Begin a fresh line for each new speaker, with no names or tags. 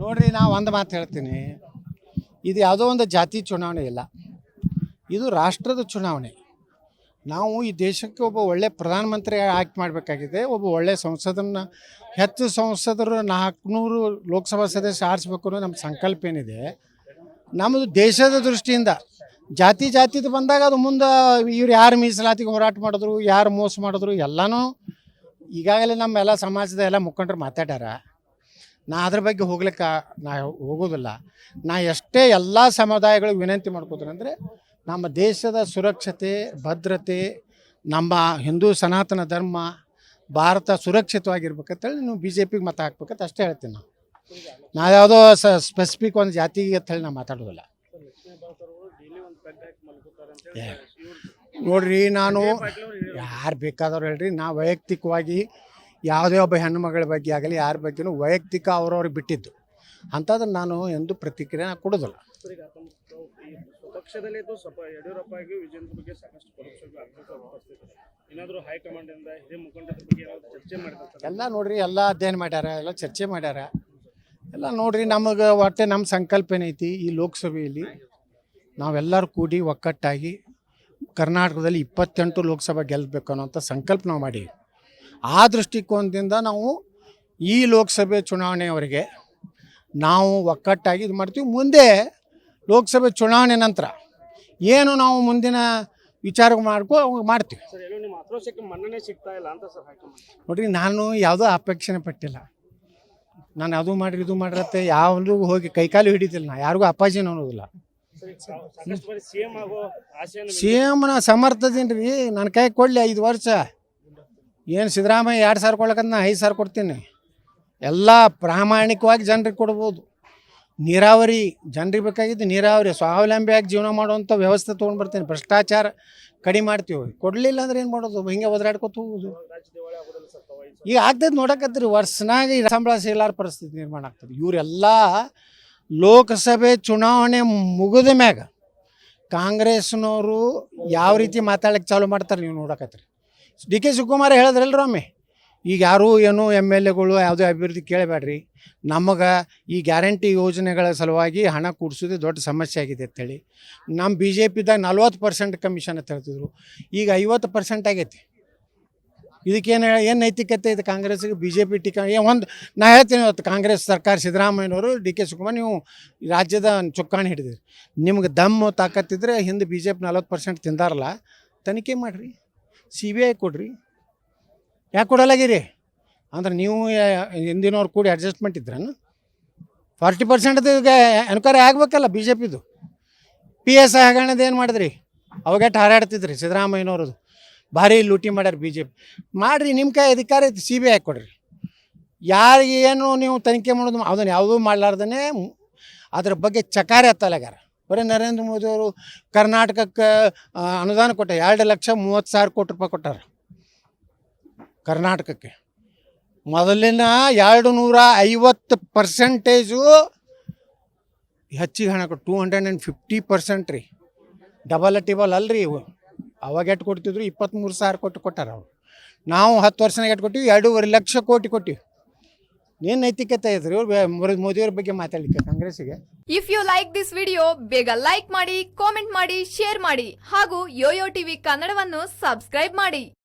ನೋಡ್ರಿ ನಾ ಒಂದು ಮಾತು ಹೇಳ್ತೀನಿ. ಇದು ಯಾವುದೋ ಒಂದು ಜಾತಿ ಚುನಾವಣೆ ಇಲ್ಲ. ಇದು ರಾಷ್ಟ್ರದ ಚುನಾವಣೆ. ನಾವು ಈ ದೇಶಕ್ಕೆ ಒಬ್ಬ ಒಳ್ಳೆ ಪ್ರಧಾನಮಂತ್ರಿ ಆಯ್ಕೆ ಮಾಡಬೇಕಾಗಿದೆ. ಒಬ್ಬ ಒಳ್ಳೆ ಸಂಸದನ್ನ, ಹೆಚ್ಚು ಸಂಸದರು ನಾಲ್ಕುನೂರು ಲೋಕಸಭಾ ಸದಸ್ಯ ಆರಿಸ್ಬೇಕು ಅನ್ನೋ ನಮ್ಮ ಸಂಕಲ್ಪ ಏನಿದೆ ನಮ್ಮದು ದೇಶದ ದೃಷ್ಟಿಯಿಂದ, ಜಾತಿ ಜಾತಿದು ಬಂದಾಗ ಅದು ಮುಂದೆ ಇವ್ರು ಯಾರು ಮೀಸಲಾತಿಗೆ ಹೋರಾಟ ಮಾಡಿದ್ರು, ಯಾರು ಮೋಸ ಮಾಡಿದ್ರು, ಎಲ್ಲನೂ ಈಗಾಗಲೇ ನಮ್ಮೆಲ್ಲ ಸಮಾಜದ ಎಲ್ಲ ಮುಖಂಡರು ಮಾತಾಡ್ಯಾರ. ನಾ ಅದ್ರ ಬಗ್ಗೆ ಹೋಗ್ಲಿಕ್ಕೆ ನಾ ಹೋಗೋದಿಲ್ಲ. ನಾ ಎಷ್ಟೇ ಎಲ್ಲ ಸಮುದಾಯಗಳಿಗೆ ವಿನಂತಿ ಮಾಡ್ಕೋತೀನಿ ಅಂದರೆ ನಮ್ಮ ದೇಶದ ಸುರಕ್ಷತೆ, ಭದ್ರತೆ, ನಮ್ಮ ಹಿಂದೂ ಸನಾತನ ಧರ್ಮ, ಭಾರತ ಸುರಕ್ಷಿತವಾಗಿರ್ಬೇಕಂತೇಳಿ ನೀವು ಬಿ ಜೆ ಪಿಗೆ ಮತ ಹಾಕ್ಬೇಕಂತ ಅಷ್ಟೇ ಹೇಳ್ತೀನಿ ನಾವು ನಾವು ಯಾವುದೋ ಸ ಸ್ಪೆಸಿಫಿಕ್ ಒಂದು ಜಾತಿಗೆ ಅಂತ ಹೇಳಿ ನಾವು ಮಾತಾಡೋದಿಲ್ಲ. ನೋಡ್ರಿ ನಾನು ಯಾರು ಬೇಕಾದವ್ರು ಹೇಳ್ರಿ, ನಾ ವೈಯಕ್ತಿಕವಾಗಿ ಯಾವುದೇ ಒಬ್ಬ ಹೆಣ್ಣುಮಗಳ ಬಗ್ಗೆ ಆಗಲಿ ಯಾರ ಬಗ್ಗೆನೂ ವೈಯಕ್ತಿಕ ಅವ್ರವ್ರಿಗೆ ಬಿಟ್ಟಿದ್ದು. ಅಂಥದ್ದು ನಾನು ಎಂದು ಪ್ರತಿಕ್ರಿಯೆ ಕೊಡೋದಲ್ಲ
ಕೊಡೋದಿಲ್ಲ ಪಕ್ಷದಲ್ಲಿ ಸ್ವಲ್ಪ ಯಡಿಯೂರಪ್ಪ ಆಗಿ ವಿಜೇಂದ್ರ ಬಗ್ಗೆ ಸಾಕಷ್ಟು ಏನಾದರೂ ಹೈಕಮಾಂಡಿಂದ ಹಿರಿಯ ಮುಖಂಡರ ಬಗ್ಗೆ ಏನಾದ್ರು ಚರ್ಚೆ ಮಾಡಿರ್ತಾರೆ
ಎಲ್ಲ ನೋಡ್ರಿ ಎಲ್ಲ ಅಧ್ಯಯನ ಮಾಡ್ಯಾರ ಎಲ್ಲ ಚರ್ಚೆ ಮಾಡ್ಯಾರ. ಎಲ್ಲ ನೋಡ್ರಿ ನಮಗೆ ಒಟ್ಟೆ ನಮ್ಮ ಸಂಕಲ್ಪ ಏನೈತಿ ಈ ಲೋಕಸಭೆಯಲ್ಲಿ. ನಾವೆಲ್ಲರೂ ಕೂಡಿ ಒಕ್ಕಟ್ಟಾಗಿ ಕರ್ನಾಟಕದಲ್ಲಿ ಇಪ್ಪತ್ತೆಂಟು ಲೋಕಸಭೆ ಗೆಲ್ಲಬೇಕು ಅನ್ನೋಂಥ ಸಂಕಲ್ಪ ನಾವು ಮಾಡೀವಿ. ಆ ದೃಷ್ಟಿಕೋನದಿಂದ ನಾವು ಈ ಲೋಕಸಭೆ ಚುನಾವಣೆಯವರೆಗೆ ನಾವು ಒಕ್ಕಟ್ಟಾಗಿ ಇದು ಮಾಡ್ತೀವಿ. ಮುಂದೆ ಲೋಕಸಭೆ ಚುನಾವಣೆ ನಂತರ ಏನು ನಾವು ಮುಂದಿನ ವಿಚಾರ ಮಾಡ್ಕೊ ಮಾಡ್ತೀವಿ. ನೋಡ್ರಿ ನಾನು ಯಾವುದೋ ಅಪೇಕ್ಷಣೆ ಪಟ್ಟಿಲ್ಲ. ನಾನು ಅದು ಮಾಡ್ರಿ ಇದು ಮಾಡಿರತ್ತೆ ಯಾವ್ದು ಹೋಗಿ ಕೈಕಾಲು ಹಿಡಿತಿಲ್ಲ ನಾ. ಯಾರಿಗೂ ಅಪ್ಪಾಜಿನ ಅನ್ನೋದಿಲ್ಲ.
ಸಾ- ಸಾಕಷ್ಟು ಬಾರಿ ಸಿಎಂ ಆಗೋ ಆಸೆಯನ್ನು
ಸಿ ಎಮ್ನ ಸಮರ್ಥದೀನಿ ರೀ ನನ್ನ ಕೈ ಕೊಡಲಿ ಐದು ವರ್ಷ. ಏನು ಸಿದ್ದರಾಮಯ್ಯ ಎರಡು ಸಾವಿರ ಕೊಡ್ಲಕ್ಕಂತ ನಾ ಐದು ಸಾವಿರ ಕೊಡ್ತೀನಿ. ಎಲ್ಲ ಪ್ರಾಮಾಣಿಕವಾಗಿ ಜನರಿಗೆ ಕೊಡ್ಬೋದು. ನೀರಾವರಿ, ಜನರಿಗೆ ಬೇಕಾಗಿದ್ದು ನೀರಾವರಿ, ಸ್ವಾವಲಂಬಿಯಾಗಿ ಜೀವನ ಮಾಡುವಂಥ ವ್ಯವಸ್ಥೆ ತೊಗೊಂಡು ಬರ್ತೀನಿ. ಭ್ರಷ್ಟಾಚಾರ ಕಡಿಮೆ ಮಾಡ್ತೀವಿ. ಕೊಡಲಿಲ್ಲ ಅಂದ್ರೆ ಏನು ಮಾಡೋದು? ಹಿಂಗೆ ಒದರಾಡ್ಕೊತ ಹೋಗೋದು. ಈಗ ಆಗ್ತದೆ ನೋಡಕತ್ತೀರಿ ವರ್ಷನಾಗ ಈ ಸಂಬಳ ಸಿಗಲಾರ ಪರಿಸ್ಥಿತಿ ನಿರ್ಮಾಣ ಆಗ್ತದೆ. ಇವರೆಲ್ಲ ಲೋಕಸಭೆ ಚುನಾವಣೆ ಮುಗಿದ ಮ್ಯಾಗ ಕಾಂಗ್ರೆಸ್ನವರು ಯಾವ ರೀತಿ ಮಾತಾಡಕ್ಕೆ ಚಾಲೂ ಮಾಡ್ತಾರೆ ನೀವು ನೋಡಕತ್ರಿ. ಡಿ ಕೆ ಶಿವಕುಮಾರ್ ಹೇಳಿದ್ರಲ್ಲ ಒಮ್ಮೆ. ಈಗ ಯಾರು ಏನು ಎಂ ಎಲ್ ಎಗಳು ಯಾವುದೇ ಅಭಿವೃದ್ಧಿ ಕೇಳಬೇಡ್ರಿ. ನಮಗೆ ಈ ಗ್ಯಾರಂಟಿ ಯೋಜನೆಗಳ ಸಲುವಾಗಿ ಹಣ ಕೂಡಿಸೋದೇ ದೊಡ್ಡ ಸಮಸ್ಯೆ ಆಗಿದೆ ಅಂತೇಳಿ. ನಮ್ಮ ಬಿ ಜೆ ಪಿದಾಗ ನಲ್ವತ್ತು ಪರ್ಸೆಂಟ್ ಕಮಿಷನ್ ಅಂತ ಹೇಳ್ತಿದ್ರು ಈಗ ಐವತ್ತು ಪರ್ಸೆಂಟ್ ಆಗೈತಿ. ಇದಕ್ಕೇನು ಏನು ನೈತಿಕತೆ ಇದೆ ಕಾಂಗ್ರೆಸ್ಗೆ ಬಿ ಜೆ ಪಿ ಟಿಕ ಒಂದು ನಾ ಹೇಳ್ತೀನಿ ಇವತ್ತು ಕಾಂಗ್ರೆಸ್ ಸರ್ಕಾರ ಸಿದ್ದರಾಮಯ್ಯನವರು, ಡಿ ಕೆ ಶಿವಕುಮಾರ್ ನೀವು ರಾಜ್ಯದ ಚುಕ್ಕಾಣಿ ಹಿಡಿದಿರಿ. ನಿಮ್ಗೆ ದಮ್ಮು ತಾಕತ್ತಿದ್ರೆ ಹಿಂದೆ ಬಿ ಜೆ ಪಿ ನಲ್ವತ್ತು ಪರ್ಸೆಂಟ್ ತಿಂದಾರಲ್ಲ, ತನಿಖೆ ಮಾಡಿರಿ. ಸಿ ಬಿ ಐ ಕೊಡ್ರಿ. ಯಾಕೆ ಕೊಡಲಾಗಿರಿ? ಅಂದ್ರೆ ನೀವು ಹಿಂದಿನವ್ರು ಕೂಡಿ ಅಡ್ಜಸ್ಟ್ಮೆಂಟ್ ಇದ್ರನು? ಫಾರ್ಟಿ ಪರ್ಸೆಂಟ್ದು ಅನುಕಾರ ಆಗಬೇಕಲ್ಲ ಬಿ ಜೆ ಪಿದು ಪಿ ಎಸ್ ಐ ಹಗರಣದ ಏನು ಮಾಡಿದ್ರಿ? ಅವಾಗೆಟ್ಟು ಹಾರಾಡ್ತಿದ್ರಿ ಸಿದ್ದರಾಮಯ್ಯನವ್ರದ್ದು ಭಾರಿ ಲೂಟಿ ಮಾಡ್ಯಾರ ಬಿ ಜೆ ಪಿ ಮಾಡಿರಿ ನಿಮ್ಮ ಕೈ ಅಧಿಕಾರ ಐತಿ ಸಿ ಬಿ ಐ ಕೊಡ್ರಿ. ಯಾರಿಗೆ ಏನು ನೀವು ತನಿಖೆ ಮಾಡೋದು, ಅದನ್ನು ಯಾವುದೂ ಮಾಡಲಾರ್ದೇ ಅದ್ರ ಬಗ್ಗೆ ಚಕಾರ ಎತ್ತಲಾಗ್ಯಾರ. ಬರೀ ನರೇಂದ್ರ ಮೋದಿ ಅವರು ಕರ್ನಾಟಕಕ್ಕೆ ಅನುದಾನ ಕೊಟ್ಟ ಎರಡು ಲಕ್ಷ ಮೂವತ್ತು ಸಾವಿರ ಕೋಟಿ ರೂಪಾಯಿ ಕೊಟ್ಟಾರ ಕರ್ನಾಟಕಕ್ಕೆ. ಮೊದಲಿನ ಎರಡು ನೂರ ಐವತ್ತು ಪರ್ಸೆಂಟೇಜು ಹೆಚ್ಚಿಗೆ ಹಣ ಕೊಟ್ಟು two hundred and fifty percent ರೀ. ಡಬಲ್ ಟಿಬಲ್ ಅಲ್ರಿ ಇವು. ಅವಾಗ ಎಷ್ಟು ಕೊಡ್ತಿದ್ರು? ಇಪ್ಪತ್ತ್ಮೂರು ಸಾವಿರ ಕೊಟ್ಟು ಕೊಟ್ಟಾರ ಅವರು. ನಾವು ಹತ್ತು ವರ್ಷನಾಗ ಎಷ್ಟು ಕೊಟ್ಟಿವಿ? ಎರಡೂವರೆ ಲಕ್ಷ ಕೋಟಿ ಕೊಟ್ಟಿವಿ. ಏನು ನೈತಿಕತೆ ಐತ್ರಿ ಇವ್ರು ಮೋದಿಯವ್ರ ಬಗ್ಗೆ ಮಾತಾಡ್ಲಿಕ್ಕೆ ಕಾಂಗ್ರೆಸ್ಗೆ
if you like this video ಬೇಗ ಲೈಕ್ ಮಾಡಿ ಕಾಮೆಂಟ್ ಮಾಡಿ ಶೇರ್ ಮಾಡಿ ಹಾಗೂ ಯೋಯೋ ಟಿವಿ ಕನ್ನಡವನ್ನು ಸಬ್ಸ್ಕ್ರೈಬ್ ಮಾಡಿ.